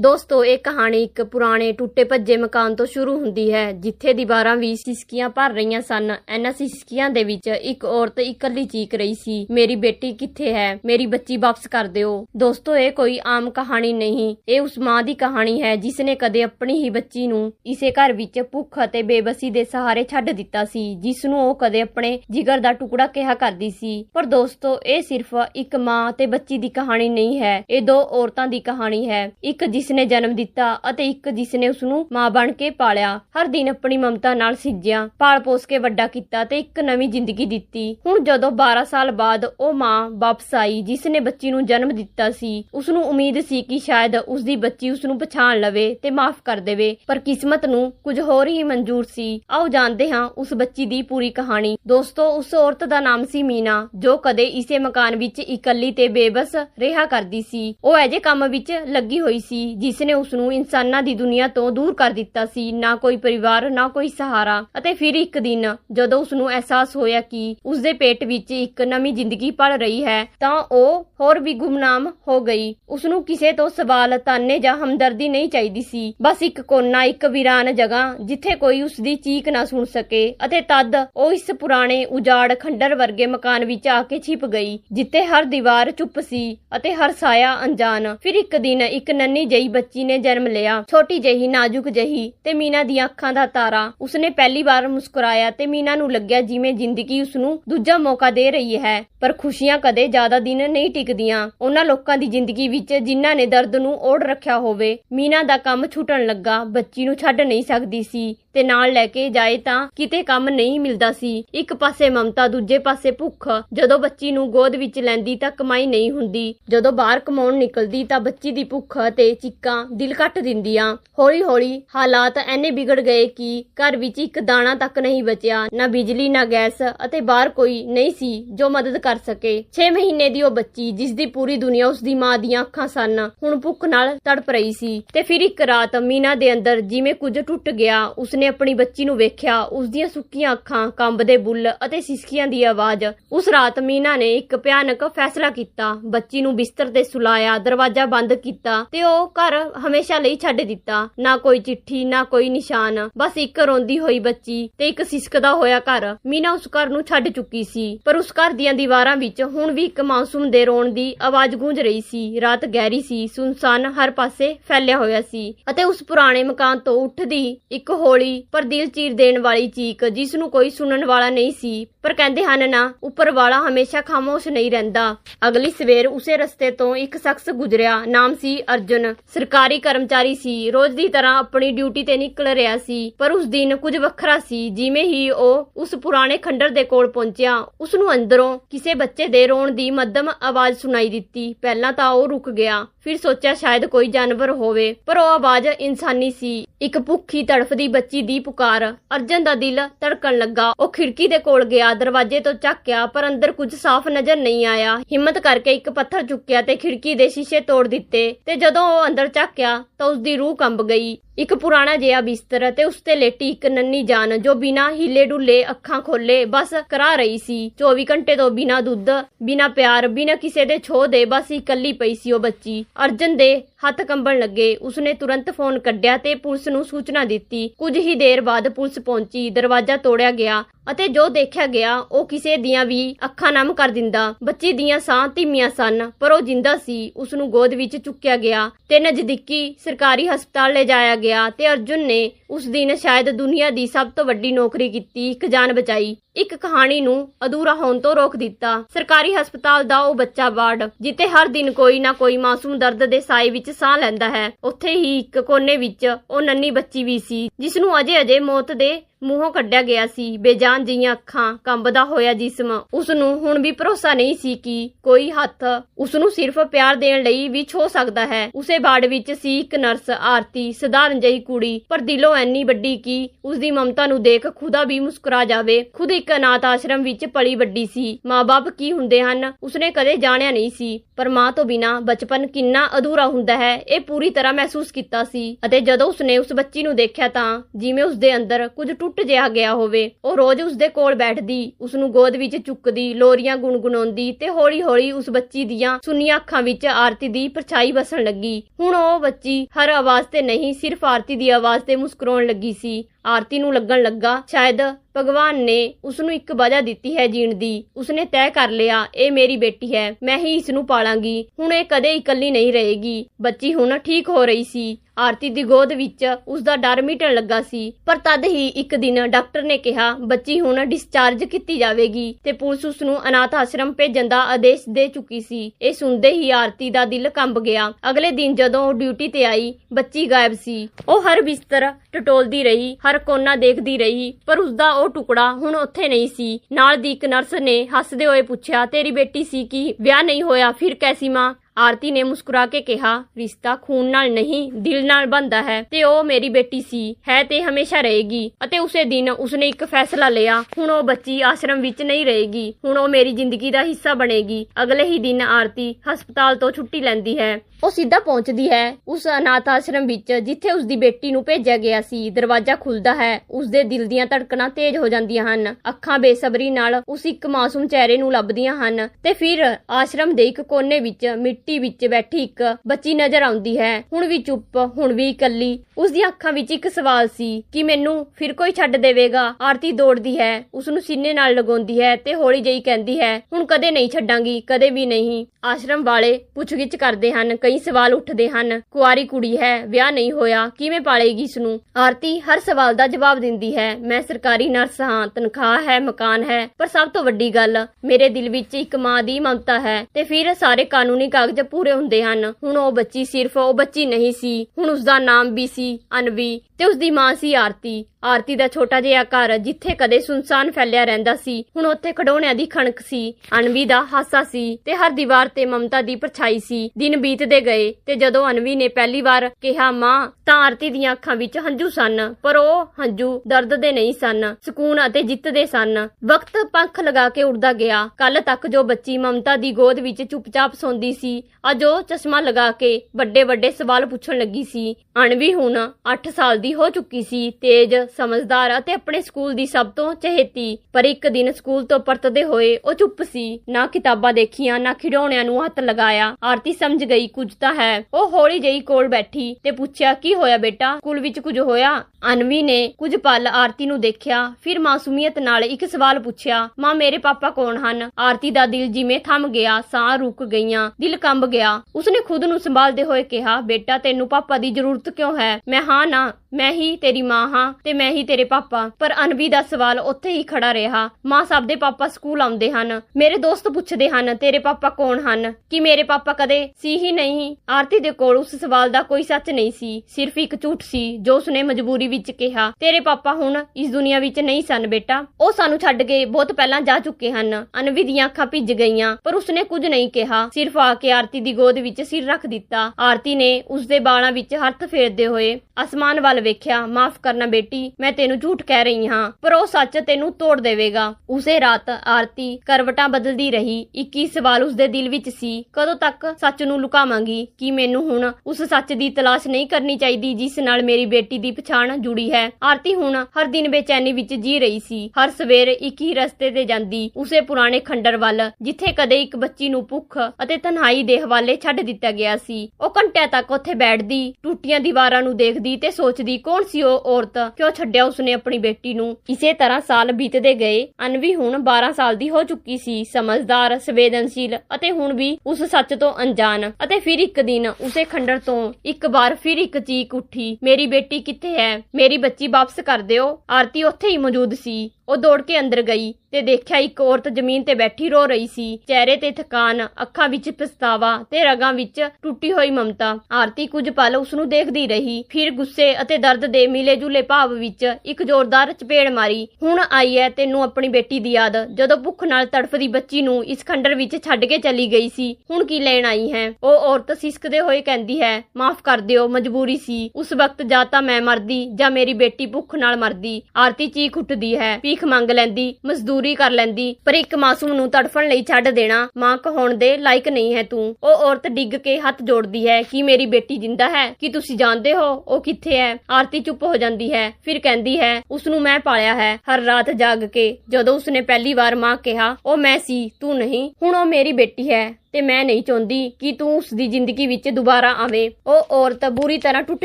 ਦੋਸਤੋ, ਇਹ ਕਹਾਣੀ ਇੱਕ ਪੁਰਾਣੇ ਟੁੱਟੇ ਭੱਜੇ ਮਕਾਨ ਤੋਂ ਸ਼ੁਰੂ ਹੁੰਦੀ ਹੈ, ਜਿੱਥੇ ਦੀਵਾਰਾਂ ਵੀ ਸਿਸਕੀਆਂ ਭਰ ਰਹੀਆਂ ਸਨ। ਇਹਨਾਂ ਸਿਸਕੀਆਂ ਦੇ ਵਿੱਚ ਇੱਕ ਔਰਤ ਇਕੱਲੀ ਚੀਕ ਰਹੀ ਸੀ, ਮੇਰੀ ਬੇਟੀ ਕਿੱਥੇ ਹੈ? ਮੇਰੀ ਬੱਚੀ ਵਾਪਸ ਕਰ ਦਿਓ। ਦੋਸਤੋ, ਇਹ ਕੋਈ ਆਮ ਕਹਾਣੀ ਨਹੀਂ। ਇਹ ਉਸ ਮਾਂ ਦੀ ਕਹਾਣੀ ਹੈ ਜਿਸ ਨੇ ਕਦੇ ਆਪਣੀ ਹੀ ਬੱਚੀ ਨੂੰ ਇਸੇ ਘਰ ਵਿੱਚ ਭੁੱਖ ਅਤੇ ਬੇਬਸੀ ਦੇ ਸਹਾਰੇ ਛੱਡ ਦਿੱਤਾ ਸੀ ਜਿਸ ਨੂੰ ਉਹ ਕਦੇ ਆਪਣੇ ਜਿਗਰ ਦਾ ਟੁਕੜਾ ਕਿਹਾ ਕਰਦੀ ਸੀ। ਪਰ ਦੋਸਤੋ, ਇਹ ਸਿਰਫ ਇੱਕ ਮਾਂ ਤੇ ਬੱਚੀ ਦੀ ਕਹਾਣੀ ਨਹੀਂ ਹੈ। ਇਹ ਦੋ ਔਰਤਾਂ ਦੀ ਕਹਾਣੀ ਹੈ। ਇੱਕ ਜਿਸ ਨੇ ਜਨਮ ਦਿੱਤਾ ਅਤੇ ਇੱਕ ਜਿਸ ਨੇ ਉਸ ਨੂੰ ਮਾਂ ਬਣ ਕੇ ਪਾਲਿਆ, ਹਰ ਦਿਨ ਆਪਣੀ ਮਮਤਾ ਨਾਲ ਸਿੱਜਿਆ, ਪਾਲ ਪੋਸ ਕੇ ਵੱਡਾ ਕੀਤਾ ਤੇ ਇੱਕ ਨਵੀਂ ਜ਼ਿੰਦਗੀ ਦਿੱਤੀ। ਹੁਣ ਜਦੋਂ 12 ਸਾਲ ਬਾਅਦ ਉਹ ਮਾਂ ਵਾਪਸ ਆਈ ਜਿਸ ਨੇ ਬੱਚੀ ਨੂੰ ਜਨਮ ਦਿੱਤਾ ਸੀ ਉਸ ਨੂੰ ਉਮੀਦ ਸੀ ਕਿ ਸ਼ਾਇਦ ਉਸ ਦੀ ਬੱਚੀ ਉਸ ਨੂੰ ਪਛਾਣ ਲਵੇ ਤੇ ਮਾਫ ਕਰ ਦੇਵੇ। ਪਰ ਕਿਸਮਤ ਨੂੰ ਕੁਝ ਹੋਰ ਹੀ ਮਨਜ਼ੂਰ ਸੀ। ਆਓ ਜਾਣਦੇ ਹਾਂ ਉਸ ਬੱਚੀ ਦੀ ਪੂਰੀ ਕਹਾਣੀ। ਦੋਸਤੋ, ਉਸ ਔਰਤ ਦਾ ਨਾਮ ਸੀ ਮੀਨਾ, ਜੋ ਕਦੇ ਇਸੇ ਮਕਾਨ ਵਿੱਚ ਇਕੱਲੀ ਤੇ ਬੇਬਸ ਰਿਹਾ ਕਰਦੀ ਸੀ। ਉਹ ਐਜੇ ਕੰਮ ਵਿੱਚ ਲੱਗੀ ਹੋਈ ਸੀ ਜਿਸ ਨੇ ਉਸ ਨੂੰ ਇਨਸਾਨਾਂ ਦੀ ਦੁਨੀਆ ਤੋਂ ਦੂਰ ਕਰ ਦਿੱਤਾ ਸੀ, ਨਾ ਕੋਈ ਪਰਿਵਾਰ, ਨਾ ਕੋਈ ਸਹਾਰਾ। ਅਤੇ ਫਿਰ ਇੱਕ ਦਿਨ ਜਦੋਂ ਉਸ ਨੂੰ ਅਹਿਸਾਸ ਹੋਇਆ ਕਿ ਉਸ ਦੇ ਪੇਟ ਵਿੱਚ ਇੱਕ ਨਵੀਂ ਜ਼ਿੰਦਗੀ ਪਲ ਰਹੀ ਹੈ, ਤਾਂ ਉਹ ਹੋਰ ਵੀ ਗੁੰਮਨਾਮ ਹੋ ਗਈ। ਉਸ ਨੂੰ ਕਿਸੇ ਤੋਂ ਸਵਾਲ, ਤਾਨੇ ਜਾਂ ਹਮਦਰਦੀ ਨਹੀਂ ਚਾਹੀਦੀ ਸੀ। ਬਸ ਇੱਕ ਕੋਨਾ, ਇੱਕ ਵੀਰਾਨ ਜਗ੍ਹਾ, ਜਿੱਥੇ ਕੋਈ ਉਸ ਦੀ ਚੀਕ ਨਾ ਸੁਣ ਸਕੇ। ਅਤੇ ਤਦ ਉਹ ਇਸ ਪੁਰਾਣੇ ਉਜਾੜ ਖੰਡਰ ਵਰਗੇ ਮਕਾਨ ਵਿੱਚ ਆ ਕੇ ਛਿਪ ਗਈ, ਜਿੱਥੇ ਹਰ ਦੀਵਾਰ ਚੁੱਪ ਸੀ ਅਤੇ ਹਰ ਸਾਇਆ ਅਣਜਾਣ। ਫਿਰ ਇੱਕ ਦਿਨ ਇੱਕ ਨੰਨੀ ਜਈ ਬੱਚੀ ਨੇ ਜਨਮ ਲਿਆ। ਛੋਟੀ ਜਹੀ, ਨਾਜ਼ੁਕ ਜਹੀ ਤੇ ਮੀਨਾ ਦੀਆਂ ਅੱਖਾਂ ਦਾ ਤਾਰਾ। ਉਸਨੇ ਪਹਿਲੀ ਵਾਰ ਮੁਸਕਰਾਇਆ ਤੇ ਮੀਨਾ ਨੂੰ ਲੱਗਿਆ ਜਿਵੇਂ ਜ਼ਿੰਦਗੀ ਉਸ ਨੂੰ ਦੂਜਾ ਮੌਕਾ ਦੇ ਰਹੀ ਹੈ। ਪਰ ਖੁਸ਼ੀਆਂ ਕਦੇ ਜ਼ਿਆਦਾ ਦਿਨ ਨਹੀਂ ਟਿਕਦੀਆਂ। ਉਹਨਾਂ ਲੋਕਾਂ ਦੀ ਜ਼ਿੰਦਗੀ ਵਿੱਚ ਜਿਨ੍ਹਾਂ ਨੇ ਦਰਦ ਨੂੰ ਓੜ ਰੱਖਿਆ ਹੋਵੇ, ਮੀਨਾ ਦਾ ਕੰਮ ਛੁੱਟਣ ਲੱਗਾ। ਬੱਚੀ ਨੂੰ ਛੱਡ ਨਹੀਂ ਸਕਦੀ ਸੀ ਤੇ ਨਾਲ ਲੈ ਕੇ ਜਾਏ ਤਾਂ ਕਿਤੇ ਕੰਮ ਨਹੀਂ ਮਿਲਦਾ ਸੀ। ਇੱਕ ਪਾਸੇ ਮਮਤਾ, ਦੂਜੇ ਪਾਸੇ ਭੁੱਖ। ਜਦੋਂ ਬੱਚੀ ਨੂੰ ਗੋਦ ਵਿੱਚ ਲੈਂਦੀ ਤਾਂ ਕਮਾਈ ਨਹੀਂ ਹੁੰਦੀ। ਜਦੋਂ ਬਾਹਰ ਕਮਾਉਣ ਨਿਕਲਦੀ ਤਾਂ ਬੱਚੀ ਦੀ ਭੁੱਖ ਤੇ ਚੀਕਾਂ ਦਿਲ ਕੱਟ ਦਿੰਦੀਆਂ। ਹੌਲੀ ਹੌਲੀ ਹਾਲਾਤ ਐਨੇ ਵਿਗੜ ਗਏ ਕਿ ਘਰ ਵਿੱਚ ਇੱਕ ਦਾਣਾ ਤੱਕ ਨਹੀਂ ਬਚਿਆ, ਨਾ ਬਿਜਲੀ, ਨਾ ਗੈਸ ਅਤੇ ਬਾਹਰ ਕੋਈ ਨਹੀਂ ਸੀ ਜੋ ਮਦਦ ਕਰ ਸਕੇ। 6 ਮਹੀਨੇ ਦੀ ਉਹ ਬੱਚੀ, ਜਿਸ ਦੀ ਪੂਰੀ ਦੁਨੀਆ ਉਸ ਦੀ ਮਾਂ ਦੀਆਂ ਅੱਖਾਂ ਸਨ, ਹੁਣ ਭੁੱਖ ਨਾਲ ਤੜਪ ਰਹੀ ਸੀ ਤੇ ਫਿਰ ਇੱਕ ਰਾਤ ਮੀਨਾ ਦੇ ਅੰਦਰ ਜਿਵੇਂ ਕੁਝ ਟੁੱਟ ਗਿਆ, ਉਸਨੇ ਆਪਣੀ ਬੱਚੀ ਨੂੰ ਵੇਖਿਆ, ਉਸ ਦੀਆਂ ਸੁੱਕੀਆਂ ਅੱਖਾਂ, ਕੰਬਦੇ ਬੁੱਲ ਅਤੇ ਸਿਸਕੀਆਂ ਦੀ ਆਵਾਜ਼। ਉਸ ਰਾਤ ਮੀਨਾ ਨੇ ਇੱਕ ਭਿਆਨਕ ਫੈਸਲਾ ਕੀਤਾ। ਬੱਚੀ ਨੂੰ ਬਿਸਤਰ ਤੇ ਸੁਲਾਇਆ, ਦਰਵਾਜ਼ਾ ਬੰਦ ਕੀਤਾ ਤੇ ਉਹ ਘਰ ਹਮੇਸ਼ਾ ਲਈ ਛੱਡ ਦਿੱਤਾ। ਨਾ ਕੋਈ ਚਿੱਠੀ, ਨਾ ਕੋਈ ਨਿਸ਼ਾਨ। ਬਸ ਇੱਕ ਰੋਂਦੀ ਹੋਈ ਬੱਚੀ ਤੇ ਇੱਕ ਸਿਸਕਦਾ ਹੋਇਆ ਘਰ। ਮੀਨਾ ਉਸ ਘਰ ਨੂੰ ਛੱਡ ਚੁੱਕੀ ਸੀ, ਪਰ ਉਸ ਘਰ ਦੀਆਂ ਦੀਵਾਰਾਂ ਵਿੱਚ ਹੁਣ ਵੀ ਇੱਕ ਮਾਸੂਮ ਦੇ ਰੋਣ ਦੀ ਆਵਾਜ਼ ਗੂੰਜ ਰਹੀ ਸੀ। ਰਾਤ ਗਹਿਰੀ ਸੀ, ਸੁਨਸਾਨ ਹਰ ਪਾਸੇ ਫੈਲਿਆ ਹੋਇਆ ਸੀ ਅਤੇ ਉਸ ਪੁਰਾਣੇ ਮਕਾਨ ਤੋਂ ਉੱਠਦੀ ਇੱਕ ਹੌਲੀ ਪਰ ਦਿਲ ਚੀਰ ਦੇਣ ਵਾਲੀ ਚੀਕ, ਜਿਸ ਨੂੰ ਕੋਈ ਸੁਣਨ ਵਾਲਾ ਨਹੀਂ ਸੀ ਪਰ ਕਹਿੰਦੇ ਹਨ ਨਾ, ਉੱਪਰ ਵਾਲਾ ਹਮੇਸ਼ਾ ਖਾਮੋਸ਼ ਨਹੀਂ ਰਹਿੰਦਾ। ਅਗਲੀ ਸਵੇਰ ਉਸੇ ਰਸਤੇ ਤੋਂ ਇੱਕ ਸ਼ਖਸ ਗੁਜ਼ਰਿਆ, ਨਾਮ ਸੀ ਅਰਜੁਨ। ਸਰਕਾਰੀ ਕਰਮਚਾਰੀ ਸੀ, ਰੋਜ਼ ਦੀ ਤਰ੍ਹਾਂ ਆਪਣੀ ਡਿਊਟੀ ਤੇ ਨਿਕਲ ਰਿਹਾ ਸੀ, ਪਰ ਉਸ ਦਿਨ ਕੁਝ ਵੱਖਰਾ ਸੀ, ਜਿਵੇਂ ਹੀ ਉਹ ਉਸ ਪੁਰਾਣੇ ਖੰਡਰ ਦੇ ਕੋਲ ਪਹੁੰਚਿਆ ਉਸ ਨੂੰ ਅੰਦਰੋਂ ਕਿਸੇ ਬੱਚੇ ਦੇ ਰੋਣ ਦੀ ਮੱਧਮ ਆਵਾਜ਼ ਸੁਣਾਈ ਦਿੱਤੀ। ਪਹਿਲਾਂ ਤਾਂ ਉਹ ਰੁਕ ਗਿਆ, ਫਿਰ ਸੋਚਿਆ ਸ਼ਾਇਦ ਕੋਈ ਜਾਨਵਰ ਹੋਵੇ, ਪਰ ਉਹ ਆਵਾਜ਼ ਇਨਸਾਨੀ ਸੀ। ਇੱਕ ਭੁੱਖੀ ਤੜਫਦੀ ਬੱਚੀ ਦੀ ਪੁਕਾਰ, ਅਰਜਨ ਦਾ ਦਿਲ ਧੜਕਣ ਲੱਗਾ, ਉਹ ਖਿੜਕੀ ਦੇ ਕੋਲ ਗਿਆ ਦਰਵਾਜ਼ੇ ਤੋਂ ਝਾਕਿਆ ਪਰ ਅੰਦਰ ਕੁਝ ਸਾਫ਼ ਨਜ਼ਰ ਨਹੀਂ ਆਇਆ। ਹਿੰਮਤ ਕਰਕੇ ਇੱਕ ਪੱਥਰ ਚੁੱਕਿਆ ਤੇ ਖਿੜਕੀ ਦੇ ਸ਼ੀਸ਼ੇ ਤੋੜ ਦਿੱਤੇ ਤੇ ਜਦੋਂ ਉਹ ਅੰਦਰ ਚੱਕਿਆ ਤਾਂ ਉਸ ਦੀ ਰੂਹ ਕੰਬ ਗਈ। ਇੱਕ ਪੁਰਾਣਾ ਜਿਹਾ ਬਿਸਤਰ ਤੇ ਉਸ ਤੇ ਲੇਟੀ ਇੱਕ ਨੰਨੀ ਜਾਨ ਜੋ ਬਿਨਾ ਹੀਲੇ ਡੁੱਲੇ ਅੱਖਾਂ ਖੋਲੇ ਬਸ ਕਰਾ ਰਹੀ ਸੀ। 24 ਘੰਟੇ ਤੋਂ ਬਿਨਾਂ ਦੁੱਧ, ਬਿਨਾਂ ਪਿਆਰ, ਬਿਨਾ ਕਿਸੇ ਦੇ ਛੋਹ ਦੇ ਬਸ ਇਕੱਲੀ ਪਈ ਸੀ ਉਹ ਬੱਚੀ। ਅਰਜਨ ਦੇ ਹੱਥ ਕੰਬਣ ਲੱਗੇ। ਉਸਨੇ ਤੁਰੰਤ ਫੋਨ ਕੱਢਿਆ ਤੇ ਪੁਲਿਸ ਨੂੰ ਸੂਚਨਾ ਦਿੱਤੀ। ਕੁਝ ਹੀ ਦੇਰ ਬਾਅਦ ਪੁਲਿਸ ਪਹੁੰਚੀ। ਦਰਵਾਜ਼ਾ ਤੋੜਿਆ ਗਿਆ ਅਤੇ ਜੋ ਦੇਖਿਆ ਗਿਆ, ਉਹ ਕਿਸੇ ਦੀਆਂ ਵੀ ਅੱਖਾਂ ਨਮ ਕਰ ਦਿੰਦਾ। ਬੱਚੀ ਦੀਆਂ ਸਾਹ ਧੀਮੀਆਂ ਸਨ, ਪਰ ਉਹ ਜਿੰਦਾ ਸੀ। ਉਸ ਨੂੰ ਗੋਦ ਵਿੱਚ ਚੁੱਕਿਆ ਗਿਆ ਤੇ ਨਜ਼ਦੀਕੀ ਸਰਕਾਰੀ ਹਸਪਤਾਲ ਲਿਜਾਇਆ ਗਿਆ। ਗਿਆ ਤੇ ਅਰਜੁਨ ਨੇ ਉਸ ਦਿਨ ਸ਼ਾਇਦ ਦੁਨੀਆ ਦੀ ਸਭ ਤੋਂ ਵੱਡੀ ਨੌਕਰੀ ਕੀਤੀ, ਇੱਕ ਜਾਨ ਬਚਾਈ, ਇੱਕ ਕਹਾਣੀ ਨੂੰ ਅਧੂਰਾ ਹੋਣ ਤੋਂ ਰੋਕ ਦਿੱਤਾ। ਸਰਕਾਰੀ ਹਸਪਤਾਲ ਦਾ ਉਹ ਬੱਚਾ ਵਾਰਡ, ਜਿੱਥੇ ਹਰ ਦਿਨ ਕੋਈ ਨਾ ਕੋਈ ਮਾਸੂਮ ਦਰਦ ਦੇ ਸਾਏ ਵਿੱਚ ਸਾਹ ਲੈਂਦਾ ਹੈ, ਉੱਥੇ ਹੀ ਇੱਕ ਕੋਨੇ ਵਿੱਚ ਉਹ ਨੰਨੀ ਬੱਚੀ ਵੀ ਸੀ ਜਿਸ ਨੂੰ ਅਜੇ ਅਜੇ ਮੌਤ ਦੇ ਮੂੰਹੋਂ ਕੱਢਿਆ ਗਿਆ ਸੀ। ਬੇਜਾਨ ਜਿਹੀਆਂ ਅੱਖਾਂ, ਕੰਬਦਾ ਹੋਇਆ ਜਿਸਮ ਉਸ ਨੂੰ ਹੁਣ ਵੀ ਭਰੋਸਾ ਨਹੀਂ ਸੀ ਕਿ ਕੋਈ ਹੱਥ ਉਸ ਨੂੰ ਸਿਰਫ ਪਿਆਰ ਦੇਣ ਲਈ ਵੀ ਛੋ ਸਕਦਾ ਹੈ। ਉਸੇ ਬਾੜ ਵਿੱਚ ਸੀ ਇੱਕ ਨਰਸ, ਆਰਤੀ, ਸਧਾਰਨ ਜਿਹੀ ਕੁੜੀ, ਪਰ ਦਿਲੋਂ ਐਨੀ ਵੱਡੀ ਕਿ? ਉਸ ਦੀ ਮਮਤਾ ਨੂੰ ਦੇਖ ਖੁਦਾ ਵੀ ਮੁਸਕਰਾ ਜਾਵੇ। ਖੁਦ ਇੱਕ ਅਨਾਥ ਆਸ਼ਰਮ ਵਿੱਚ ਪਲੀ ਵੱਡੀ ਸੀ। ਮਾਪੇ ਕੀ ਹੁੰਦੇ ਹਨ? ਉਸਨੇ ਕਦੇ ਜਾਣਿਆ ਨਹੀਂ ਸੀ। ਪਰ ਮਾਂ ਤੋਂ ਬਿਨਾ ਬਚਪਨ ਕਿੰਨਾ ਅਧੂਰਾ ਹੁੰਦਾ ਹੈ, ਇਹ ਪੂਰੀ ਤਰ੍ਹਾਂ ਮਹਿਸੂਸ ਕੀਤਾ ਸੀ। ਅਤੇ ਜਦੋਂ ਉਸਨੇ ਉਸ ਬੱਚੀ ਨੂੰ ਦੇਖਿਆ ਤਾਂ ਜਿਵੇਂ ਉਸ ਅੰਦਰ ਕੁਝ ਟੁੱਟ ਜਿਹਾ ਗਿਆ ਹੋਵੇ। ਉਹ ਰੋਜ਼ ਉਸਦੇ ਕੋਲ ਬੈਠਦੀ ਉਸ ਨੂੰ ਗੋਦ ਵਿੱਚ ਚੁੱਕਦੀ, ਲੋਰੀਆਂ ਗੁੰਗੁਣਾਉਂਦੀ ਤੇ ਹੌਲੀ-ਹੌਲੀ ਉਸ ਬੱਚੀ ਦੀਆਂ ਸੁੰਨੀਆਂ ਅੱਖਾਂ ਵਿੱਚ ਆਰਤੀ ਦੀ ਪਰਛਾਈ ਵਸਣ ਲੱਗੀ। ਹੁਣ ਉਹ ਬੱਚੀ ਹਰ ਆਵਾਜ਼ ਤੇ ਨਹੀਂ, ਸਿਰਫ ਆਰਤੀ ਦੀ ਆਵਾਜ਼ ਤੇ ਮੁਸਕਰਾ ਮੁਸਕਰਾਉਣ ਲੱਗੀ ਸੀ। ਆਰਤੀ ਨੂੰ ਲੱਗਣ ਲੱਗਾ, ਸ਼ਾਇਦ ਭਗਵਾਨ ਨੇ ਉਸ ਨੂੰ ਇੱਕ ਵਜ੍ਹਾ ਦਿੱਤੀ ਹੈ ਜੀਣ ਦੀ। ਉਸਨੇ ਤੈਅ ਕਰ ਲਿਆ, ਇਹ ਮੇਰੀ ਬੇਟੀ ਹੈ, ਮੈਂ ਹੀ ਇਸ ਨੂੰ ਪਾਲਾਂਗੀ। ਹੁਣ ਇਹ ਕਦੇ ਇਕੱਲੀ ਨਹੀਂ ਰਹੇਗੀ। ਬੱਚੀ ਹੁਣ ਠੀਕ ਹੋ ਰਹੀ ਸੀ। ਆਰਤੀ ਦੀ ਗੋਦ ਵਿੱਚ ਉਸ ਦਾ ਡਰ ਮਿਟਣ ਲੱਗਾ ਸੀ। ਪਰ ਤਦ ਹੀ ਇੱਕ ਦਿਨ ਡਾਕਟਰ ਨੇ ਕਿਹਾ, ਬੱਚੀ ਹੁਣ ਡਿਸਚਾਰਜ ਕੀਤੀ ਜਾਵੇਗੀ ਤੇ ਪੁਲਿਸ ਉਸ ਨੂੰ ਅਨਾਥ ਆਸ਼ਰਮ ਭੇਜਣ ਦਾ ਆਦੇਸ਼ ਦੇ ਚੁੱਕੀ ਸੀ। ਇਹ ਸੁਣਦੇ ਹੀ ਆਰਤੀ ਦਾ ਦਿਲ ਕੰਬ ਗਿਆ। ਅਗਲੇ ਦਿਨ ਜਦੋਂ ਉਹ ਡਿਊਟੀ ਤੇ ਆਈ, ਬੱਚੀ ਗਾਇਬ ਸੀ। ਉਹ ਹਰ ਬਿਸਤਰ ਟਟੋਲਦੀ ਰਹੀ ਹਰ ਕੋਨਾ ਦੇਖਦੀ ਰਹੀ, ਪਰ ਉਸਦਾ ਉਹ ਟੁਕੜਾ ਹੁਣ ਉੱਥੇ ਨਹੀਂ ਸੀ। ਨਾਲ ਦੀ ਇੱਕ ਨਰਸ ਨੇ ਹੱਸਦੇ ਹੋਏ ਪੁੱਛਿਆ, ਤੇਰੀ ਬੇਟੀ ਸੀ ਕਿ ਵਿਆਹ ਨਹੀਂ ਹੋਇਆ? ਫਿਰ ਕੈਸੀ ਮਾਂ? ਆਰਤੀ ਨੇ ਮੁਸਕਰਾ ਕੇ ਕਿਹਾ, ਰਿਸ਼ਤਾ ਖੂਨ ਨਾਲ ਨਹੀਂ, ਦਿਲ ਨਾਲ ਬਣਦਾ ਹੈ ਤੇ ਉਹ ਮੇਰੀ ਬੇਟੀ ਸੀ, ਹੈ ਤੇ ਹਮੇਸ਼ਾ ਰਹੇਗੀ ਅਤੇ ਉਸੇ ਦਿਨ ਉਸਨੇ ਇੱਕ ਫੈਸਲਾ ਲਿਆ, ਹੁਣ ਉਹ ਬੱਚੀ ਆਸ਼ਰਮ ਵਿੱਚ ਨਹੀਂ ਰਹੇਗੀ, ਹੁਣ ਉਹ ਮੇਰੀ ਜ਼ਿੰਦਗੀ ਦਾ ਹਿੱਸਾ ਬਣੇਗੀ। ਅਗਲੇ ਹੀ ਦਿਨ ਆਰਤੀ ਹਸਪਤਾਲ ਤੋਂ ਛੁੱਟੀ ਲੈਂਦੀ ਹੈ। ਉਹ ਸਿੱਧਾ ਪਹੁੰਚਦੀ ਹੈ। ਉਸ ਅਨਾਥ ਆਸ਼ਰਮ ਵਿੱਚ, ਜਿੱਥੇ ਉਸ ਦੀ ਬੇਟੀ ਨੂੰ ਭੇਜਿਆ ਗਿਆ ਸੀ, ਦਰਵਾਜ਼ਾ ਖੁੱਲਦਾ ਹੈ। ਉਸ ਦੇ ਦਿਲ ਦੀਆਂ ਧੜਕਣਾਂ ਤੇਜ਼ ਹੋ ਜਾਂਦੀਆਂ ਹਨ। ਅੱਖਾਂ ਬੇਸਬਰੀ ਨਾਲ ਉਸ ਇੱਕ ਮਾਸੂਮ ਚਿਹਰੇ ਨੂੰ ਲੱਭਦੀਆਂ ਹਨ ਤੇ ਫਿਰ ਆਸ਼ਰਮ ਦੇ ਇੱਕ ਕੋਨੇ ਵਿੱਚ, ਮਿੱਟੀ ਵਿੱਚ ਬੈਠੀ ਇੱਕ ਬੱਚੀ ਨਜ਼ਰ ਆਉਂਦੀ ਹੈ। ਹੁਣ ਵੀ ਚੁੱਪ, ਹੁਣ ਵੀ ਇਕੱਲੀ। ਉਸ ਦੀਆਂ ਅੱਖਾਂ ਵਿੱਚ ਇੱਕ ਸਵਾਲ ਸੀ ਕਿ ਮੈਨੂੰ ਫਿਰ ਕੋਈ ਛੱਡ ਦੇਵੇਗਾ? ਆਰਤੀ ਦੌੜਦੀ ਹੈ। ਉਸ ਨੂੰ ਸੀਨੇ ਨਾਲ ਲਗਾਉਂਦੀ ਹੈ ਤੇ ਹੌਲੀ ਜਿਹੀ ਕਹਿੰਦੀ ਹੈ, ਹੁਣ ਕਦੇ ਨਹੀਂ ਛੱਡਾਂਗੀ, ਕਦੇ ਵੀ ਨਹੀਂ। ਆਸ਼ਰਮ ਵਾਲੇ ਪੁੱਛਗਿੱਛ ਕਰਦੇ ਹਨ ਕਈ ਸਵਾਲ ਉੱਠਦੇ ਹਨ। ਕੁਆਰੀ ਕੁੜੀ ਹੈ, ਵਿਆਹ ਨਹੀਂ ਹੋਇਆ, ਕਿਵੇਂ ਪਾਲੇਗੀ ਇਸ ਨੂੰ ਆਰਤੀ ਹਰ ਸਵਾਲ ਦਾ ਜਵਾਬ ਦਿੰਦੀ ਹੈ। ਮੈਂ ਸਰਕਾਰੀ ਨਰਸ ਹਾਂ, ਤਨਖਾਹ ਹੈ, ਮਕਾਨ ਹੈ, ਪਰ ਸਭ ਤੋਂ ਵੱਡੀ ਗੱਲ, ਮੇਰੇ ਦਿਲ ਵਿੱਚ ਇੱਕ ਮਾਂ ਦੀ ਮਮਤਾ ਹੈ ਤੇ ਫਿਰ ਸਾਰੇ ਕਾਨੂੰਨੀ ਕਾਗਜ਼ ਪੂਰੇ ਹੁੰਦੇ ਹਨ। ਹੁਣ ਉਹ ਬੱਚੀ ਸਿਰਫ ਉਹ ਬੱਚੀ ਨਹੀਂ ਸੀ, ਹੁਣ ਉਸ ਦਾ ਨਾਮ ਵੀ ਸੀ, ਅਨਵੀ। ਤੇ ਉਸ ਦੀ ਮਾਂ ਸੀ ਆਰਤੀ। ਆਰਤੀ ਦਾ ਛੋਟਾ ਜਿਹਾ ਘਰ, ਜਿੱਥੇ ਕਦੇ ਸੁਨਸਾਨ ਫੈਲਿਆ ਰਹਿੰਦਾ ਸੀ, ਹੁਣ ਉੱਥੇ ਖਡੋਣਿਆਂ ਦੀ ਖਣਕ ਸੀ, ਅਨਵੀ ਦਾ ਹਾਸਾ ਸੀ ਤੇ ਹਰ ਦੀਵਾਰ ਤੇ ਮਮਤਾ ਦੀ ਪਰਛਾਈ ਸੀ। ਦਿਨ ਬੀਤਦੇ ਗਏ ਤੇ ਜਦੋਂ ਅਨਵੀ ਨੇ ਪਹਿਲੀ ਵਾਰ ਕਿਹਾ, ਮਾਂ, ਤਾਂ ਆਰਤੀ ਦੀਆਂ ਅੱਖਾਂ ਵਿੱਚ ਹੰਝੂ ਸਨ, ਪਰ ਉਹ ਹੰਝੂ ਦਰਦ ਦੇ ਨਹੀਂ ਸਨ, ਸਕੂਨ ਅਤੇ ਜਿੱਤ ਦੇ ਸਨ। ਵਕਤ ਪੰਖ ਲਗਾ ਕੇ ਉੱਡਦਾ ਗਿਆ। ਕੱਲ ਤੱਕ ਜੋ ਬੱਚੀ ਮਮਤਾ ਦੀ ਗੋਦ ਵਿੱਚ ਚੁੱਪਚਾਪ ਸੌਂਦੀ ਸੀ, ਅੱਜ ਉਹ ਚਸ਼ਮਾ ਲਗਾ ਕੇ ਵੱਡੇ ਵੱਡੇ ਸਵਾਲ ਪੁੱਛਣ ਲੱਗੀ ਸੀ। ਅਨਵੀ ਹੁਣ 8 ਸਾਲ ਦੀ ਹੋ ਚੁੱਕੀ ਸੀ, ਤੇਜ, ਸਮਝਦਾਰ ਅਤੇ ਆਪਣੇ ਸਕੂਲ ਦੀ ਸਭ ਤੋਂ ਚਹੇਤੀ। ਪਰ ਇੱਕ ਦਿਨ ਸਕੂਲ ਤੋਂ ਪਰਤਦੇ ਹੋਏ ਉਹ ਚੁੱਪ ਸੀ, ਨਾ ਕਿਤਾਬਾਂ ਦੇਖੀਆਂ, ਨਾ ਖਿਡੌਣਿਆਂ ਨੂੰ ਹੱਥ ਲਗਾਇਆ। ਆਰਤੀ ਸਮਝ ਗਈ, ਕੁਝ ਤਾਂ ਹੈ। ਉਹ ਹੌਲੀ ਜਿਹੀ ਕੋਲ ਬੈਠੀ ਤੇ ਪੁੱਛਿਆ, ਕੀ ਹੋਇਆ ਬੇਟਾ? ਸਕੂਲ ਵਿੱਚ ਕੁਝ ਹੋਇਆ? ਅਨਵੀ ਨੇ ਕੁਝ ਪਲ ਆਰਤੀ ਨੂੰ ਦੇਖਿਆ, ਫਿਰ ਮਾਸੂਮੀਅਤ ਨਾਲ ਇੱਕ ਸਵਾਲ ਪੁੱਛਿਆ, ਮਾਂ, ਮੇਰੇ ਪਾਪਾ ਕੌਣ ਹਨ? ਆਰਤੀ ਦਾ ਦਿਲ ਜਿਵੇਂ ਥੰਮ ਗਿਆ, ਸਾਹ ਰੁਕ ਗਈਆਂ, ਦਿਲ ਕੰਬ ਗਿਆ। ਉਸਨੇ ਖੁਦ ਨੂੰ ਸੰਭਾਲਦੇ ਹੋਏ ਕਿਹਾ, ਬੇਟਾ, ਤੈਨੂੰ ਪਾਪਾ ਦੀ ਜ਼ਰੂਰਤ ਕਿਉਂ ਹੈ? ਮੈਂ ਹਾਂ ਨਾ ਮੈਂ ਹੀ ਤੇਰੀ ਮਾਂ ਹਾਂ ਤੇ ਮੈਂ ਹੀ ਤੇਰੇ ਪਾਪਾ। ਪਰ ਅਨਵੀ ਦਾ ਸਵਾਲ ਉੱਥੇ ਹੀ ਖੜਾ ਰਿਹਾ। ਮਾਂ ਸਭ ਦੇ ਪਾਪਾ ਸਕੂਲ ਆਉਂਦੇ ਹਨ। ਮੇਰੇ ਦੋਸਤ ਪੁੱਛਦੇ ਹਨ, ਤੇਰੇ ਪਾਪਾ ਕੌਣ ਹਨ? ਕਿ ਮੇਰੇ ਪਾਪਾ ਕਦੇ ਸੀ ਹੀ ਨਹੀਂ? ਆਰਤੀ ਦੇ ਕੋਲ ਉਸ ਸਵਾਲ ਦਾ ਕੋਈ ਸੱਚ ਨਹੀਂ ਸੀ। ਸਿਰਫ ਇੱਕ ਝੂਠ ਸੀ, ਜੋ ਉਸਨੇ ਮਜਬੂਰੀ ਵਿੱਚ ਕਿਹਾ, ਤੇਰੇ ਪਾਪਾ ਹੁਣ ਇਸ ਦੁਨੀਆ ਵਿੱਚ ਨਹੀਂ ਸਨ ਬੇਟਾ। ਉਹ ਸਾਨੂੰ ਛੱਡ ਕੇ ਬਹੁਤ ਪਹਿਲਾਂ ਜਾ ਚੁੱਕੇ ਹਨ। ਅਨਵੀ ਦੀਆਂ ਅੱਖਾਂ ਭਿੱਜ ਗਈਆਂ, ਪਰ ਉਸਨੇ ਕੁਝ ਨਹੀਂ ਕਿਹਾ। ਸਿਰਫ ਆ ਕੇ ਆਰਤੀ ਦੀ ਗੋਦ ਵਿੱਚ ਸਿਰ ਰੱਖ ਦਿੱਤਾ। ਆਰਤੀ ਨੇ ਉਸਦੇ ਬਾਲਾਂ ਵਿੱਚ ਹੱਥ ਫੇਰਦੇ ਹੋਏ ਅਸਮਾਨ ਵੱਲ ਵੇਖਿਆ, ਮਾਫ ਕਰਨਾ ਬੇਟੀ, ਮੈਂ ਤੈਨੂੰ ਝੂਠ ਕਹਿ ਰਹੀ ਹਾਂ, ਪਰ ਉਹ ਸੱਚ ਤੈਨੂੰ ਤੋੜ ਦੇਵੇਗਾ। ਉਸੇ ਰਾਤ ਆਰਤੀ ਕਰਵਟਾਂ ਬਦਲਦੀ ਰਹੀ। 21 ਸਵਾਲ ਉਸਦੇ ਦਿਲ ਵਿੱਚ ਸੀ, ਕਦੋਂ ਤੱਕ ਸੱਚ ਨੂੰ ਲੁਕਾਵਾਂਗੀ? ਕਿ ਮੈਨੂੰ ਹੁਣ ਉਸ ਸੱਚ ਦੀ ਤਲਾਸ਼ ਨਹੀਂ ਕਰਨੀ ਚਾਹੀਦੀ, ਜਿਸ ਨਾਲ ਮੇਰੀ ਬੇਟੀ ਦੀ ਪਛਾਣ ਜੁੜੀ ਹੈ? ਆਰਤੀ ਹੁਣ ਹਰ ਦਿਨ ਬੇਚੈਨੀ ਵਿੱਚ ਜੀ ਰਹੀ ਸੀ। ਹਰ ਸਵੇਰ ਇੱਕ ਹੀ ਰਸਤੇ ਤੇ ਜਾਂਦੀ, ਉਸੇ ਪੁਰਾਣੇ ਖੰਡਰ ਵੱਲ, ਜਿੱਥੇ ਕਦੇ ਇੱਕ ਬੱਚੀ ਨੂੰ ਭੁੱਖ ਅਤੇ ਤਨਹਾਈ ਦੇ ਹਵਾਲੇ ਛੱਡ ਦਿੱਤਾ ਗਿਆ ਸੀ। ਉਹ ਘੰਟਿਆਂ ਤੱਕ ਉੱਥੇ ਬੈਠਦੀ, ਟੁੱਟੀਆਂ ਦੀਵਾਰਾਂ ਨੂੰ ਦੇਖਦੀ ਤੇ ਸੋਚਦੀ ਕੌਣ ਸੀ ਉਹ ਔਰਤ? ਕਿਉਂ ਛੱਡਿਆ ਉਸਨੇ ਆਪਣੀ ਬੇਟੀ ਨੂੰ? ਇਸੇ ਤਰ੍ਹਾਂ ਸਾਲ ਬੀਤਦੇ ਗਏ। ਅਨਵੀ ਹੁਣ 12 ਸਾਲ ਦੀ ਹੋ ਚੁੱਕੀ ਸੀ। ਸਮਝਦਾਰ, ਸੰਵੇਦਨਸ਼ੀਲ ਅਤੇ ਹੁਣ ਵੀ ਉਸ ਸੱਚ ਤੋਂ ਅਣਜਾਣ। ਅਤੇ ਫਿਰ ਇੱਕ ਦਿਨ ਉਸੇ ਖੰਡਰ ਤੋਂ ਇੱਕ ਵਾਰ ਫਿਰ ਇੱਕ ਚੀਕ ਉੱਠੀ। ਮੇਰੀ ਬੇਟੀ ਕਿੱਥੇ ਹੈ? ਮੇਰੀ ਬੱਚੀ ਵਾਪਸ ਕਰ ਦਿਓ। ਆਰਤੀ ਉੱਥੇ ਹੀ ਮੌਜੂਦ ਸੀ। ਉਹ ਦੌੜ ਕੇ ਅੰਦਰ ਗਈ ਤੇ ਦੇਖਿਆ ਇੱਕ ਔਰਤ ਜ਼ਮੀਨ ਤੇ ਬੈਠੀ ਰੋ ਰਹੀ ਸੀ। ਚਿਹਰੇ ਤੇ ਥਕਾਨ, ਅੱਖਾਂ ਵਿੱਚ ਪਛਤਾਵਾ ਤੇ ਰਗਾਂ ਵਿੱਚ ਟੁੱਟੀ ਹੋਈ ਮਮਤਾ। ਆਰਤੀ ਕੁਝ ਪਲ ਉਸ ਨੂੰ ਦੇਖਦੀ ਰਹੀ, ਫਿਰ ਗੁੱਸੇ ਅਤੇ ਦਰਦ ਦੇ ਮਿਲੇ ਜੁਲੇ ਭਾਵ ਵਿੱਚ ਇੱਕ ਜ਼ੋਰਦਾਰ ਚਪੇੜ ਮਾਰੀ। ਹੁਣ ਆਈ ਹੈ ਤੈਨੂੰ ਆਪਣੀ ਬੇਟੀ ਦੀ ਯਾਦ, ਜਦੋਂ ਭੁੱਖ ਨਾਲ ਤੜਫਦੀ ਬੱਚੀ ਨੂੰ ਇਸ ਖੰਡਰ ਵਿੱਚ ਛੱਡ ਕੇ ਚਲੀ ਗਈ ਸੀ। ਹੁਣ ਕੀ ਲੈਣ ਆਈ ਹੈ? ਉਹ ਔਰਤ ਸਿਸਕਦੇ ਹੋਏ ਕਹਿੰਦੀ ਹੈ, ਮਾਫ ਕਰ ਦਿਓ, ਮਜਬੂਰੀ ਸੀ। ਉਸ ਵਕਤ ਜਾਂ ਤਾਂ ਮੈਂ ਮਰਦੀ ਜਾਂ ਮੇਰੀ ਬੇਟੀ ਭੁੱਖ ਨਾਲ ਮਰਦੀ। ਆਰਤੀ ਚੀਖ ਉੱਠਦੀ ਹੈ, ਭੀਖ ਭੀਖ ਮੰਗ ਲੈਂਦੀ, ਮਜ਼ਦੂਰੀ ਕਰ ਲੈਂਦੀ, ਪਰ ਇੱਕ ਮਾਸੂਮ ਨੂੰ ਤੜਫਣ ਲਈ ਛੱਡ ਦੇਣਾ, ਮਾਂ ਕਹਾਉਣ ਦੇ ਲਾਇਕ ਨਹੀਂ ਹੈ ਤੂੰ। ਉਹ ਔਰਤ ਡਿੱਗ ਕੇ ਹੱਥ ਜੋੜਦੀ ਹੈ ਕਿ ਮੇਰੀ ਬੇਟੀ ਜਿੰਦਾ ਹੈ, ਕਿ ਤੁਸੀਂ ਜਾਣਦੇ ਹੋ, ਉਹ ਕਿੱਥੇ ਹੈ? ਆਰਤੀ ਚੁੱਪ ਹੋ ਜਾਂਦੀ ਹੈ, ਫਿਰ ਕਹਿੰਦੀ ਹੈ ਉਸ ਨੂੰ ਮੈਂ ਪਾਲਿਆ ਹੈ, ਹਰ ਰਾਤ ਜਾਗ ਕੇ। ਜਦੋਂ ਉਸਨੇ ਪਹਿਲੀ ਵਾਰ ਮਾਂ ਕਿਹਾ, ਉਹ ਮੈਂ ਸੀ, ਤੂੰ ਨਹੀਂ, ਹੁਣ ਉਹ ਮੇਰੀ ਬੇਟੀ ਹੈ। ਤੇ ਮੈਂ ਨਹੀਂ ਚਾਹੁੰਦੀ ਕਿ ਤੂੰ ਉਸ ਦੀ ਜ਼ਿੰਦਗੀ ਵਿੱਚ ਦੁਬਾਰਾ ਆਵੇਂ। ਉਹ ਔਰਤ ਬੁਰੀ ਤਰ੍ਹਾਂ ਟੁੱਟ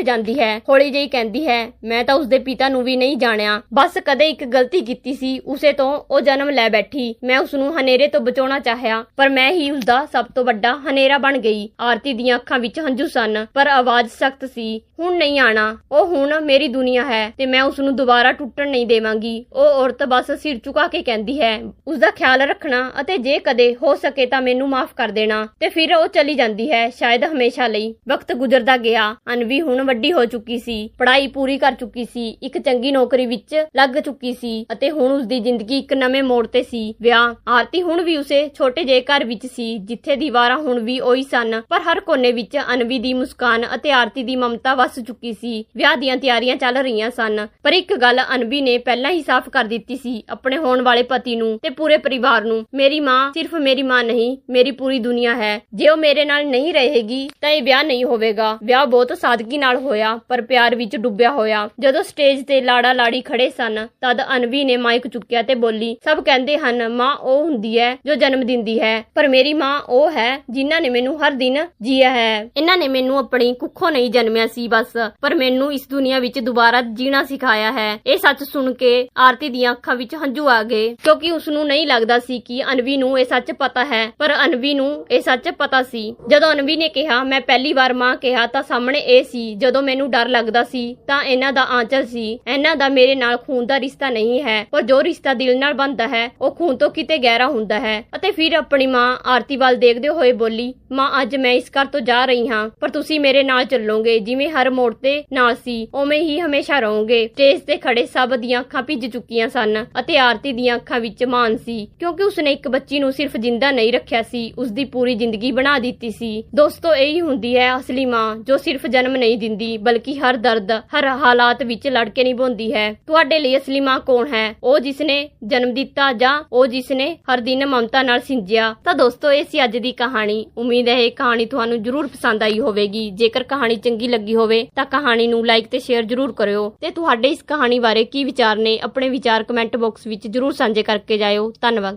ਜਾਂਦੀ ਹੈ, ਹੌਲੀ ਜਿਹੀ ਕਹਿੰਦੀ ਹੈ, ਮੈਂ ਤਾਂ ਉਸ ਦੇ ਪਿਤਾ ਨੂੰ ਵੀ ਨਹੀਂ ਜਾਣਿਆ। ਬਸ ਕਦੇ ਇੱਕ ਗਲਤੀ ਕੀਤੀ ਸੀ, ਉਸੇ ਤੋਂ ਉਹ ਜਨਮ ਲੈ ਬੈਠੀ। ਮੈਂ ਉਸ ਨੂੰ ਹਨੇਰੇ ਤੋਂ ਬਚਾਉਣਾ ਚਾਹਿਆ, ਪਰ ਮੈਂ ਹੀ ਉਸ ਦਾ ਸਭ ਤੋਂ ਵੱਡਾ ਹਨੇਰਾ ਬਣ ਗਈ। ਆਰਤੀ ਦੀਆਂ ਅੱਖਾਂ ਵਿੱਚ ਹੰਝੂ ਸਨ, ਪਰ ਆਵਾਜ਼ ਸਖਤ ਸੀ, ਹੁਣ ਨਹੀਂ ਆਣਾ। ਉਹ ਹੁਣ ਮੇਰੀ ਦੁਨੀਆ ਹੈ ਤੇ ਮੈਂ ਉਸ ਨੂੰ ਦੁਬਾਰਾ ਟੁੱਟਣ ਨਹੀਂ ਦੇਵਾਂਗੀ। ਉਹ ਔਰਤ ਬਸ ਸਿਰ ਝੁਕਾ ਕੇ ਕਹਿੰਦੀ ਹੈ ਉਸ ਦਾ ਖਿਆਲ ਰੱਖਣਾ ਅਤੇ ਜੇ ਕਦੇ ਹੋ ਸਕੇ ਤਾਂ ਮੈਨੂੰ ਮਾਫ ਕਰ ਦੇਣਾ ਤੇ ਫਿਰ ਉਹ ਚਲੀ ਜਾਂਦੀ ਹੈ ਸ਼ਾਇਦ ਹਮੇਸ਼ਾ ਲਈ। ਵਕਤ ਗੁਜ਼ਰਦਾ ਗਿਆ। ਅਨਵੀ ਹੁਣ ਵੱਡੀ ਹੋ ਚੁੱਕੀ ਸੀ। ਪੜ੍ਹਾਈ ਪੂਰੀ ਕਰ ਚੁੱਕੀ ਸੀ। ਇੱਕ ਚੰਗੀ ਨੌਕਰੀ ਵਿੱਚ ਲੱਗ ਚੁੱਕੀ ਸੀ ਅਤੇ ਹੁਣ ਉਸ ਦੀ ਜ਼ਿੰਦਗੀ ਇੱਕ ਨਵੇਂ ਮੋੜ ਤੇ ਸੀ। ਵਿਆਹ ਆਰਤੀ ਹੁਣ ਵੀ ਉਸੇ ਛੋਟੇ ਜਿਹੇ ਘਰ ਵਿੱਚ ਸੀ, ਜਿੱਥੇ ਦੀਵਾਰਾਂ ਹੁਣ ਵੀ ਉਹੀ ਸਨ। ਪਰ ਹਰ ਕੋਨੇ ਵਿੱਚ ਅਨਵੀ ਦੀ ਮੁਸਕਾਨ ਅਤੇ ਆਰਤੀ ਦੀ ਮਮਤਾ ਵਸ ਚੁੱਕੀ ਸੀ। ਵਿਆਹ ਦੀਆਂ ਤਿਆਰੀਆਂ ਚੱਲ ਰਹੀਆਂ ਸਨ। ਪਰ ਇੱਕ ਗੱਲ ਅਨਵੀ ਨੇ ਪਹਿਲਾਂ ਹੀ ਸਾਫ਼ ਕਰ ਦਿੱਤੀ ਸੀ, ਆਪਣੇ ਹੋਣ ਵਾਲੇ ਪਤੀ ਨੂੰ ਤੇ ਪੂਰੇ ਪਰਿਵਾਰ ਨੂੰ। ਮੇਰੀ ਮਾਂ ਸਿਰਫ ਮੇਰੀ ਮਾਂ ਨਹੀਂ, ਮੇਰੀ ਪੂਰੀ ਦੁਨੀਆ ਹੈ। ਜੇ ਉਹ ਮੇਰੇ ਨਾਲ ਨਹੀਂ ਰਹੇਗੀ, ਤਾਂ ਇਹ ਵਿਆਹ ਨਹੀਂ ਹੋਵੇਗਾ। ਵਿਆਹ ਬਹੁਤ ਸਾਦਗੀ ਨਾਲ ਹੋਇਆ, ਪਰ ਪਿਆਰ ਵਿੱਚ ਡੁੱਬਿਆ ਹੋਇਆ। ਜਦੋਂ ਸਟੇਜ ਤੇ ਲਾੜਾ ਲਾੜੀ ਖੜੇ ਸਨ, ਤਦ ਅਨਵੀ ਨੇ ਮਾਈਕ ਚੁੱਕਿਆ ਤੇ ਬੋਲੀ, ਸਭ ਕਹਿੰਦੇ ਹਨ, ਮਾਂ ਉਹ ਹੁੰਦੀ ਹੈ ਜੋ ਜਨਮ ਦਿੰਦੀ ਹੈ, ਪਰ ਮੇਰੀ ਮਾਂ ਉਹ ਹੈ ਜਿਨ੍ਹਾਂ ਨੇ ਮੈਨੂੰ ਹਰ ਦਿਨ ਜੀਆ ਹੈ। ਇਹਨਾਂ ਨੇ ਮੈਨੂੰ ਆਪਣੀ ਕੁੱਖੋਂ ਨਹੀਂ ਜਨਮਿਆ ਸੀ ਬਸ, ਪਰ ਮੈਨੂੰ ਇਸ ਦੁਨੀਆ ਵਿੱਚ ਦੁਬਾਰਾ ਜੀਣਾ ਸਿਖਾਇਆ ਹੈ। ਇਹ ਸੱਚ ਸੁਣ ਕੇ ਆਰਤੀ ਦੀਆਂ ਅੱਖਾਂ ਵਿੱਚ ਹੰਝੂ ਆ ਗਏ। ਕਿਉਂਕਿ ਉਸ ਨੂੰ ਨਹੀਂ ਲੱਗਦਾ ਸੀ ਕਿ ਅਨਵੀ ਨੂੰ ਇਹ ਸੱਚ ਪਤਾ ਹੈ, ਪਰ ਅਨਵੀ ਨੂੰ ਇਹ ਸੱਚ ਪਤਾ ਸੀ। ਜਦੋਂ ਅਨਵੀ ਨੇ ਕਿਹਾ, ਮੈਂ ਪਹਿਲੀ ਵਾਰ ਮਾਂ ਕਿਹਾ, ਤਾਂ ਸਾਹਮਣੇ ਇਹ ਸੀ। ਜਦੋਂ ਮੈਨੂੰ ਡਰ ਲੱਗਦਾ ਸੀ, ਤਾਂ ਇਹਨਾਂ ਦਾ ਆਂਚਲ ਸੀ। ਇਹਨਾਂ ਦਾ ਮੇਰੇ ਨਾਲ ਖੂਨ ਦਾ ਰਿਸ਼ਤਾ ਨਹੀਂ ਹੈ, ਪਰ ਜੋ ਰਿਸ਼ਤਾ ਦਿਲ ਨਾਲ ਬਣਦਾ ਹੈ, ਉਹ ਖੂਨ ਤੋਂ ਕਿਤੇ ਗਹਿਰਾ ਹੁੰਦਾ ਹੈ। ਅਤੇ ਫਿਰ ਆਪਣੀ ਮਾਂ ਆਰਤੀ ਵੱਲ ਦੇਖਦੇ ਹੋਏ ਬੋਲੀ, ਮਾਂ, ਅੱਜ ਮੈਂ ਇਸ ਘਰ ਤੋਂ ਜਾ ਰਹੀ ਹਾਂ, ਪਰ ਤੁਸੀਂ ਮੇਰੇ ਨਾਲ ਚੱਲੋਗੇ, ਜਿਵੇਂ ਹਰ ਮੋੜ ਤੇ ਨਾਲ ਸੀ, ਉਵੇਂ ਹੀ ਹਮੇਸ਼ਾ ਰਹੋਗੇ। ਸਟੇਜ ਤੇ ਖੜੇ ਸਭ ਦੀਆਂ ਅੱਖਾਂ ਭਿੱਜ ਚੁੱਕੀਆਂ ਸਨ ਅਤੇ ਆਰਤੀ ਦੀਆਂ ਅੱਖਾਂ ਵਿੱਚ ਮਾਨ ਸੀ, ਕਿਉਂਕਿ ਉਸਨੇ ਇੱਕ ਬੱਚੀ ਨੂੰ ਸਿਰਫ ਜਿੰਦਾ ਨਹੀਂ ਰੱਖਿਆ ਸੀ ਉਸ ਦੀ ਪੂਰੀ ਜ਼ਿੰਦਗੀ ਬਣਾ ਦਿੱਤੀ ਸੀ। ਦੋਸਤੋ, ਇਹੀ ਹੁੰਦੀ ਹੈ ਅਸਲੀ ਮਾਂ, ਜੋ ਸਿਰਫ ਜਨਮ ਨਹੀਂ ਦਿੰਦੀ, ਬਲਕਿ ਹਰ ਦਰਦ, ਹਰ ਹਾਲਾਤ ਵਿੱਚ ਲੜ ਕੇ ਨਿਭਾਉਂਦੀ ਹੈ। ਤੁਹਾਡੇ ਲਈ ਅਸਲੀ ਮਾਂ ਕੌਣ ਹੈ? ਉਹ ਜਿਸਨੇ ਜਨਮ ਦਿੱਤਾ ਜਾਂ ਉਹ ਜਿਸਨੇ ਹਰ ਦਿਨ ਮਮਤਾ ਨਾਲ ਸਿੰਜਿਆ। ਤਾਂ ਦੋਸਤੋ, ਇਹ ਸੀ ਅੱਜ ਦੀ ਕਹਾਣੀ। ਉਮੀਦ ਹੈ ਇਹ ਕਹਾਣੀ ਤੁਹਾਨੂੰ ਜਰੂਰ ਪਸੰਦ ਆਈ ਹੋਵੇਗੀ। ਜੇਕਰ ਕਹਾਣੀ ਚੰਗੀ ਲੱਗੀ ਹੋਵੇ, ਤਾਂ ਕਹਾਣੀ ਨੂੰ ਲਾਈਕ ਤੇ ਸ਼ੇਅਰ ਜਰੂਰ ਕਰਿਓ। ਤੇ ਤੁਹਾਡੇ ਇਸ ਕਹਾਣੀ ਬਾਰੇ ਕੀ ਵਿਚਾਰ ਨੇ, ਆਪਣੇ ਵਿਚਾਰ ਕਮੈਂਟ ਬਾਕਸ ਵਿੱਚ ਜਰੂਰ ਸਾਂਝੇ ਕਰਕੇ ਜਾਇਓ। ਧੰਨਵਾਦ।